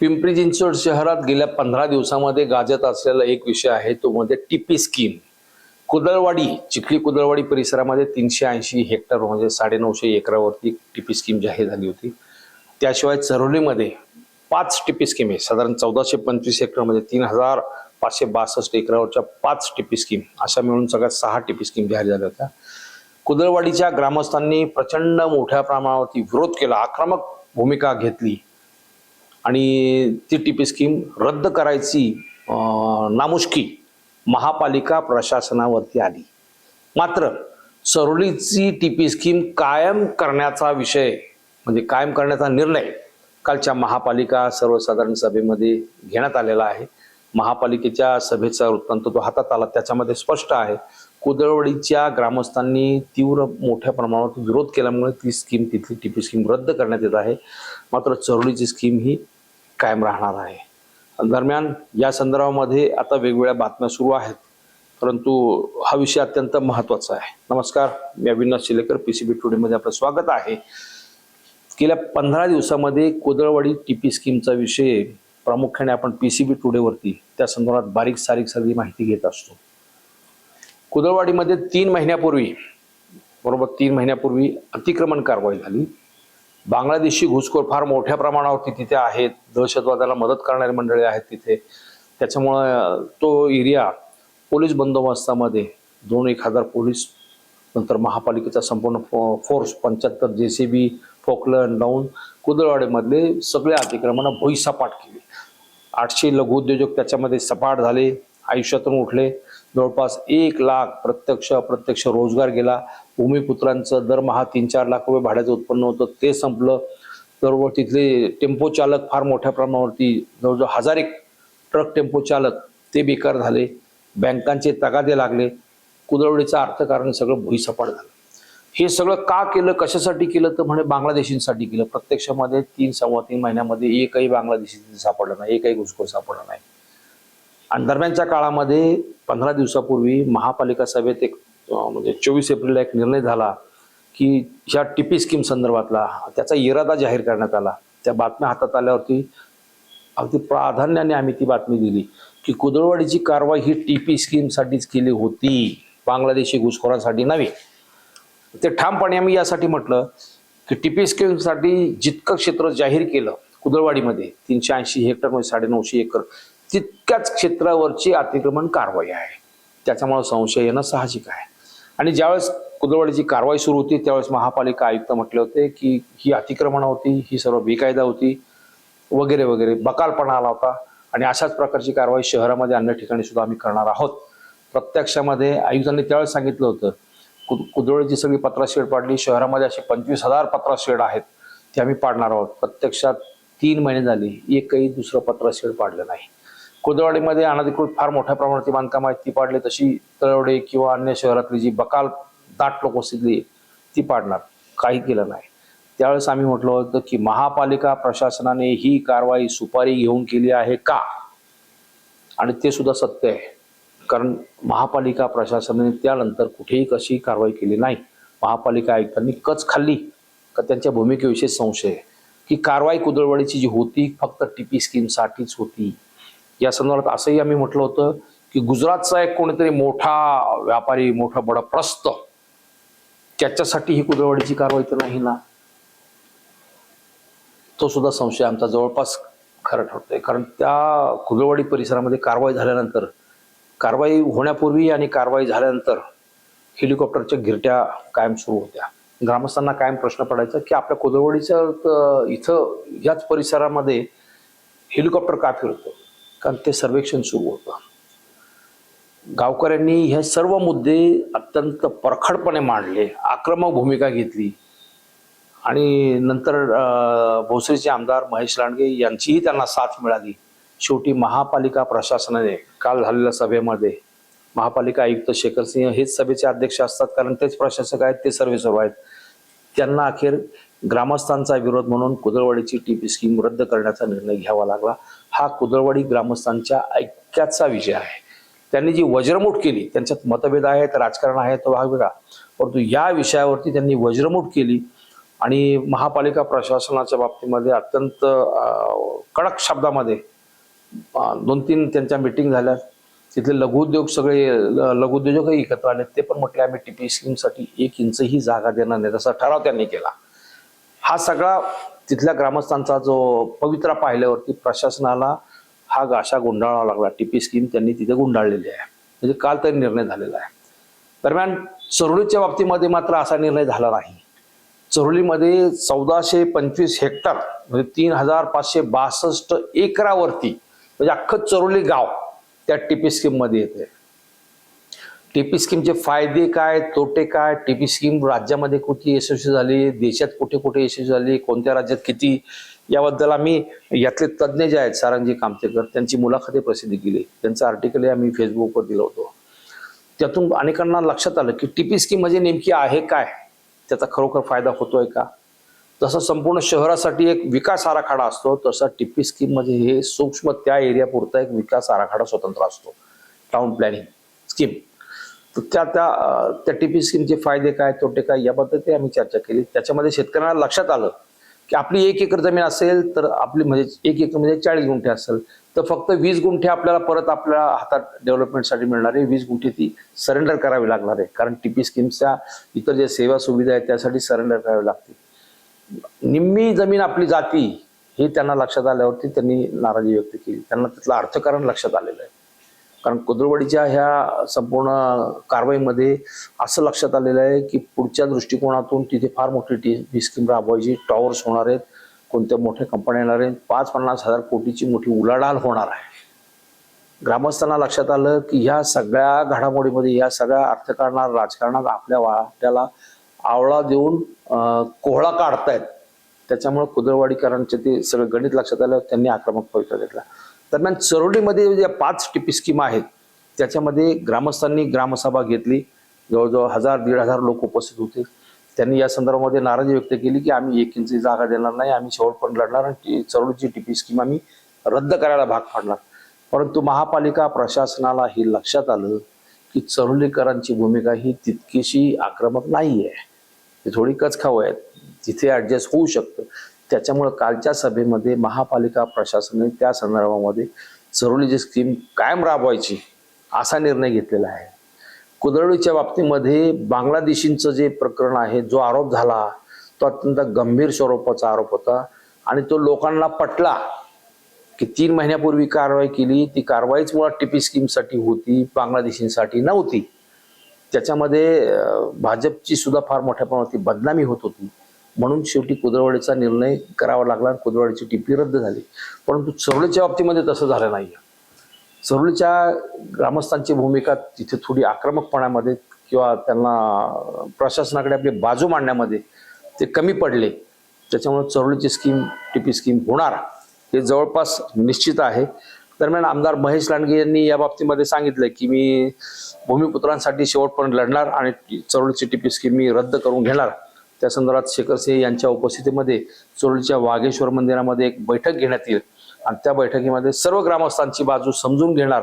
पिंपरी चिंचवड शहरात गेल्या पंधरा दिवसामध्ये गाजत असलेला एक विषय आहे तो म्हणजे टिपी स्कीम. कुदळवाडी चिखली कुदळवाडी परिसरामध्ये तीनशे ऐंशी हेक्टर म्हणजे साडेनऊशे एकरावरती टिपी स्कीम जाहीर झाली होती. त्याशिवाय चरोलीमध्ये पाच टिपी स्कीम आहे. साधारण चौदाशे पंचवीस हेक्टरमध्ये तीन हजार पाचशे बासष्ट एकरावरच्या पाच टिपी स्कीम अशा मिळून सगळ्यात सहा टिपी स्कीम जाहीर झाल्या होत्या. कुदळवाडीच्या ग्रामस्थांनी प्रचंड मोठ्या प्रमाणावरती विरोध केला आक्रमक भूमिका घेतली. आणि ती टी पी स्कीम रद्द करायची नामुष्की महापालिका प्रशासनावरती आली. मात्र सरोलीची टीपी स्कीम कायम करण्याचा विषय म्हणजे कायम करण्याचा निर्णय कालच्या महापालिका सर्वसाधारण सभेमध्ये घेण्यात आलेला आहे. महापालिकेच्या सभेचा वृत्तांत तो हातात आला त्याच्यामध्ये स्पष्ट आहे. कुदळवडीच्या ग्रामस्थांनी तीव्र मोठ्या प्रमाणात विरोध केल्यामुळे ती स्कीम तिथली टीपी स्कीम रद्द करण्यात येत आहे. मात्र चरोळीची स्कीम ही कायम राहणार आहे. दरम्यान या संदर्भामध्ये आता वेगवेगळ्या बातम्या सुरू आहेत. परंतु हा विषय अत्यंत महत्त्वाचा आहे. नमस्कार मी Avinash Shilekar P C B टुडेमध्ये आपलं स्वागत आहे. गेल्या पंधरा दिवसामध्ये कोदळवाडी टीपी स्कीमचा विषय प्रामुख्याने आपण पी सी बी टुडेवरती त्या संदर्भात बारीक सारीक सगळी माहिती घेत असतो. कुदळवाडीमध्ये तीन महिन्यापूर्वी बरोबर तीन महिन्यापूर्वी अतिक्रमण कारवाई झाली. बांगलादेशी घुसखोर फार मोठ्या प्रमाणावरती तिथे आहेत. दहशतवादाला मदत करणारी मंडळी आहेत तिथे. त्याच्यामुळं तो एरिया पोलीस बंदोबस्तामध्ये दोन एक हजार पोलीस नंतर महापालिकेचा संपूर्ण फो फोर्स पंच्याहत्तर जे सी बी फोकलन लावून कुदळवाडीमधले सगळे अतिक्रमणं भुईसपाट केली. आठशे लघुउद्योजक त्याच्यामध्ये सपाट झाले आयुष्यातून उठले. जवळपास एक लाख प्रत्यक्ष अप्रत्यक्ष रोजगार गेला. भूमिपुत्रांचं दरमहा तीन चार लाख रुपये भाड्याचं उत्पन्न होतं. ते संपलं. बरोबर तिथले टेम्पो चालक फार मोठ्या प्रमाणावरती जवळजवळ हजार एक ट्रक टेम्पो चालक ते बेकार झाले. बँकांचे तगादे लागले. कुदळवडीचं अर्थकारण सगळं भुईसपाट झालं. हे सगळं का केलं? कशासाठी केलं? तर म्हणे बांगलादेशींसाठी केलं. प्रत्यक्षामध्ये तीन सव्वा तीन महिन्यामध्ये एकही बांगलादेशी सापडला नाही. एकही घुसखोर सापडला नाही. आणि दरम्यानच्या काळामध्ये पंधरा दिवसापूर्वी महापालिका सभेत एक म्हणजे चोवीस एप्रिलला एक निर्णय झाला की ह्या टीपी स्कीम संदर्भातला त्याचा इरादा जाहीर करण्यात आला. त्या बातम्या हातात आल्यावरती अगदी प्राधान्याने आम्ही ती बातमी दिली की कुदळवाडीची कारवाई ही टीपी स्कीमसाठीच केली होती बांगलादेशी घुसखोरांसाठी नव्हे. ते ठामपणे आम्ही यासाठी म्हटलं की टीपी स्कीमसाठी जितकं क्षेत्र जाहीर केलं कुदळवाडीमध्ये तीनशे ऐंशी हेक्टर म्हणजे साडेनऊशे एकर तितक्याच क्षेत्रावरची अतिक्रमण कारवाई आहे. त्याच्यामुळे संशय येणं साहजिक आहे. आणि ज्यावेळेस कुदळवाडीची कारवाई सुरू होती त्यावेळेस महापालिका आयुक्त म्हटले होते की ही अतिक्रमण होती ही सर्व बेकायदा होती वगैरे वगैरे बकालपणा आला होता. आणि अशाच प्रकारची कारवाई शहरामध्ये अन्य ठिकाणी सुद्धा आम्ही करणार आहोत. प्रत्यक्षामध्ये आयुक्तांनी त्यावेळेस सांगितलं होतं कुद कुदळीची सगळी पत्रा शेड पाडली शहरामध्ये असे पंचवीस हजार पत्रा शेड आहेत ते आम्ही पाडणार आहोत. प्रत्यक्षात तीन महिने झाले एकही दुसरं पत्रा शेड पाडलं नाही. कुदळवाडीमध्ये अनधिकृत फार मोठ्या प्रमाणात बांधकाम आहेत ती पाडली तशी तळवडे किंवा अन्य शहरातली जी बकाल दाट लोक वस्तीतली ती पाडणार. काही केलं नाही. त्यावेळेस आम्ही म्हटलं होतं की महापालिका प्रशासनाने ही कारवाई सुपारी घेऊन केली आहे का? आणि ते सुद्धा सत्य आहे. कारण महापालिका प्रशासनाने त्यानंतर कुठेही कशी कारवाई केली नाही. महापालिका आयुक्तांनी कच खाल्ली. का त्यांच्या भूमिकेविषयी संशय आहे. की कारवाई कुदळवाडीची जी होती फक्त टीपी स्कीमसाठीच होती. या संदर्भात असंही आम्ही म्हटलं होतं की गुजरातचा एक कोणीतरी मोठा व्यापारी मोठा बडा प्रस्त त्याच्यासाठी ही कुदळवाडीची कारवाई तर नाही ना? तो सुद्धा संशय आमचा जवळपास खरं ठरतोय. कारण त्या कुदळवाडी परिसरामध्ये कारवाई झाल्यानंतर कारवाई होण्यापूर्वी आणि कारवाई झाल्यानंतर हेलिकॉप्टरच्या गिरट्या कायम सुरू होत्या. ग्रामस्थांना कायम प्रश्न पडायचा की आपल्या कुदळवाडीच्या इथं याच परिसरामध्ये हेलिकॉप्टर का फिरतं? कारण ते सर्वेक्षण सुरू होतं. गावकऱ्यांनी हे सर्व मुद्दे अत्यंत परखडपणे मांडले आक्रमक भूमिका घेतली. आणि नंतर भोसरीचे आमदार महेश लांडगे यांचीही त्यांना साथ मिळाली. शेवटी महापालिका प्रशासनाने काल झालेल्या सभेमध्ये महापालिका आयुक्त शेखर सिंह हेच सभेचे अध्यक्ष असतात कारण तेच प्रशासक आहेत ते सर्वे सर्व आहेत. त्यांना अखेर ग्रामस्थांचा विरोध म्हणून कुदळवाडीची टीपी स्कीम रद्द करण्याचा निर्णय घ्यावा लागला. हा कुदळवाडी ग्रामस्थांच्या ऐक्याचा विजय आहे. त्यांनी जी वज्रमूठ केली त्यांच्यात मतभेद आहेत राजकारण आहे तो भाग वेगळा. परंतु या विषयावरती त्यांनी वज्रमूठ केली आणि महापालिका प्रशासनाच्या बाबतीमध्ये अत्यंत कडक शब्दामध्ये दोन तीन त्यांच्या मिटिंग झाल्या. तिथले लघुउद्योग सगळे ल- लघुउद्योजकही एकत्र आले. ते पण म्हटले आम्ही टीपी स्कीमसाठी एक इंचही जागा देणार नाही. तसा ठराव त्यांनी केला. हा सगळा तिथल्या ग्रामस्थांचा जो पवित्रा पाहिल्यावरती प्रशासनाला हा गाशा गुंडाळावा लागला. टीपी स्कीम त्यांनी तिथे गुंडाळलेली आहे. म्हणजे काल तरी निर्णय झालेला आहे. दरम्यान चरोलीच्या बाबतीमध्ये मात्र असा निर्णय झाला नाही. चरोलीमध्ये चौदाशे पंचवीस हेक्टर म्हणजे तीन हजार पाचशे बासष्ट एकरावरती म्हणजे अख्खं चरोली गाव त्या टीपी स्कीममध्ये येते टीपी स्कीमचे फायदे काय तोटे काय? टीपी स्कीम राज्यामध्ये कुठे यशस्वी झाली? देशात कुठे कुठे यशस्वी झाली? कोणत्या राज्यात किती? याबद्दल आम्ही यातले तज्ज्ञ जे आहेत सारंगजी कामतेकर त्यांची मुलाखती प्रसिद्ध केली. त्यांचं आर्टिकल आम्ही फेसबुकवर दिलं होतं. त्यातून अनेकांना लक्षात आलं की टीपी स्कीम म्हणजे नेमकी आहे काय? त्याचा खरोखर फायदा होतोय का? जसं संपूर्ण शहरासाठी एक विकास आराखडा असतो तसा टीपी स्कीममध्ये म्हणजे हे सूक्ष्म त्या एरियापुरता एक विकास आराखडा स्वतंत्र असतो. टाउन प्लॅनिंग स्कीम तर त्या त्या टी पी स्कीमचे फायदे काय तोटे काय याबद्दल ते आम्ही चर्चा केली. त्याच्यामध्ये शेतकऱ्यांना लक्षात आलं की आपली एक एकर जमीन असेल तर आपली म्हणजे एक एकर म्हणजे चाळीस गुंठे असेल. तर फक्त वीस गुंठे आपल्याला परत आपल्या हातात डेव्हलपमेंटसाठी मिळणार आहे. वीस गुंठे ती सरेंडर करावी लागणार आहे. कारण टी पी स्कीमच्या इतर जे सेवा सुविधा आहेत त्यासाठी सरेंडर करावी लागते निम्मी जमीन आपली जाती हे त्यांना लक्षात आल्यावरती त्यांनी नाराजी व्यक्त केली. त्यांना त्यातलं अर्थकारण लक्षात आलेलं आहे. कारण कुदळवाडीच्या ह्या संपूर्ण कारवाईमध्ये असं लक्षात आलेलं आहे की पुढच्या दृष्टिकोनातून तिथे फार मोठी टी स्कीम राबवायची. टॉवर्स होणार आहेत. कोणत्या मोठ्या कंपन्या येणार आहेत. पाच पन्नास हजार कोटीची मोठी उलाढाल होणार आहे. ग्रामस्थांना लक्षात आलं की ह्या सगळ्या घडामोडीमध्ये या सगळ्या अर्थकारणात राजकारणात आपल्या वाट्याला आवळा देऊन कोहळा काढतायत. त्याच्यामुळे कुदळवाडीकरांचे ते सगळं गणित लक्षात आलं. त्यांनी आक्रमक पवित्रा घेतला. दरम्यान चरोडीमध्ये ज्या पाच टिपी स्कीम आहेत त्याच्यामध्ये ग्रामस्थांनी ग्रामसभा घेतली. जवळजवळ हजार दीड हजार लोक उपस्थित होते. त्यांनी या संदर्भामध्ये नाराजी व्यक्त केली की आम्ही एक इंची जागा देणार नाही आम्ही शेवटपर्यंत लढणार आणि चरोडीची टिपी स्कीम आम्ही रद्द करायला भाग पाडणार. परंतु महापालिका प्रशासनाला हे लक्षात आलं की चरोलीकरांची भूमिका ही तितकीशी आक्रमक नाही आहे ती थोडी कचखाव आहेत. तिथे ऍडजस्ट होऊ शकतं. त्याच्यामुळं कालच्या सभेमध्ये महापालिका प्रशासनाने त्या संदर्भामध्ये चरोलीची स्कीम कायम राबवायची असा निर्णय घेतलेला आहे. कुदरडीच्या बाबतीमध्ये बांगलादेशींचं जे प्रकरण आहे जो आरोप झाला तो अत्यंत गंभीर स्वरूपाचा आरोप होता आणि तो लोकांना पटला की तीन महिन्यापूर्वी कारवाई केली ती कारवाईच मुळात टीपी स्कीमसाठी होती बांगलादेशींसाठी नव्हती. त्याच्यामध्ये भाजपची सुद्धा फार मोठ्या प्रमाणात बदनामी होत होती. म्हणून शेवटी कुदरवाडीचा निर्णय करावा लागला आणि कुदरवाडीची टीपी रद्द झाली. परंतु चरोलीच्या बाबतीमध्ये तसं झालं नाही चरोलीच्या ग्रामस्थांची भूमिका तिथे थोडी आक्रमकपणामध्ये किंवा त्यांना प्रशासनाकडे आपली बाजू मांडण्यामध्ये ते कमी पडले. त्याच्यामुळे चरळीची स्कीम टीपी स्कीम होणार हे जवळपास निश्चित आहे. दरम्यान आमदार महेश लांडगे यांनी या बाबतीमध्ये सांगितलं की मी भूमिपुत्रांसाठी शेवटपर्यंत लढणार आणि टी- टिपी टीपी स्कीम मी रद्द करून घेणार. त्या संदर्भात शेखर सिंह यांच्या उपस्थितीमध्ये चोरडीच्या वाघेश्वर मंदिरामध्ये एक बैठक घेण्यात येईल. आणि त्या बैठकीमध्ये सर्व ग्रामस्थांची बाजू समजून घेणार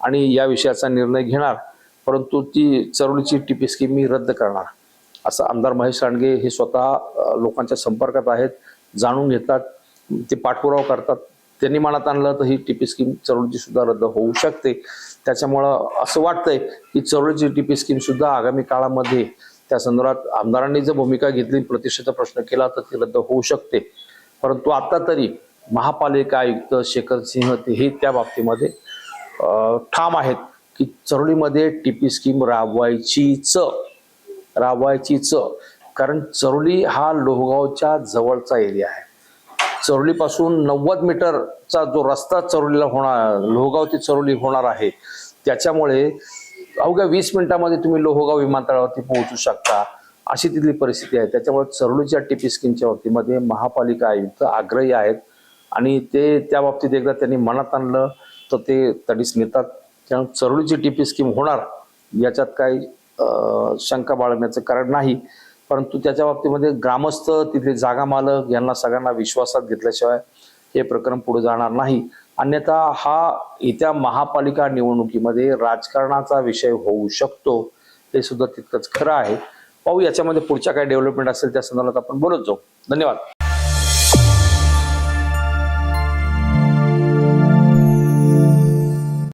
आणि या विषयाचा निर्णय घेणार. परंतु ती चरोलीची टीपी स्कीम मी रद्द करणार. असं आमदार महेश लांडगे हे स्वतः लोकांच्या संपर्कात आहेत जाणून घेतात ते पाठपुरावा करतात. त्यांनी मनात आणलं तर ही टीपी स्कीम चरोलीची सुद्धा रद्द होऊ शकते. त्याच्यामुळं असं वाटतंय की चरोलीची टीपी स्कीम सुद्धा आगामी काळामध्ये त्या संदर्भात आमदारांनी जर भूमिका घेतली प्रतिष्ठेचा प्रश्न केला तर ती रद्द होऊ शकते. परंतु आता तरी महापालिका आयुक्त शेखर सिंह ते हे त्या बाबतीमध्ये ठाम आहेत की चरोलीमध्ये टीपी स्कीम राबवायचीच राबवायचीच. कारण चरोली हा लोहगावच्या जवळचा एरिया आहे. चरोलीपासून नव्वद मीटरचा जो रस्ता चरोलीला होणार लोहगाव ते चरोली होणार आहे त्याच्यामुळे अवघ्या वीस मिनिटामध्ये तुम्ही लोहगाव विमानतळावरती पोहोचू शकता. अशी तिथली परिस्थिती आहे. त्याच्यामुळे चरोलीच्या टीपी स्कीमच्या बाबतीमध्ये महापालिका आयुक्त आग्रही आहेत. आणि ते त्या बाबतीत एकदा त्यांनी मनात आणलं तर ते तडीस नेतात. त्यामुळे चरोलीची टीपी स्कीम होणार याच्यात काही शंका बाळगण्याचं कारण नाही. परंतु त्याच्या बाबतीमध्ये ग्रामस्थ तिथले जागा मालक यांना सगळ्यांना विश्वासात घेतल्याशिवाय हे प्रकरण पुढे जाणार नाही. अन्यथा हा येत्या महापालिका निवडणुकीमध्ये राजकारणाचा विषय होऊ शकतो. हे सुद्धा तितकंच खरं आहे. पाहू याच्यामध्ये पुढच्या काही डेव्हलपमेंट असेल त्या संदर्भात आपण बोलत जाऊ. धन्यवाद.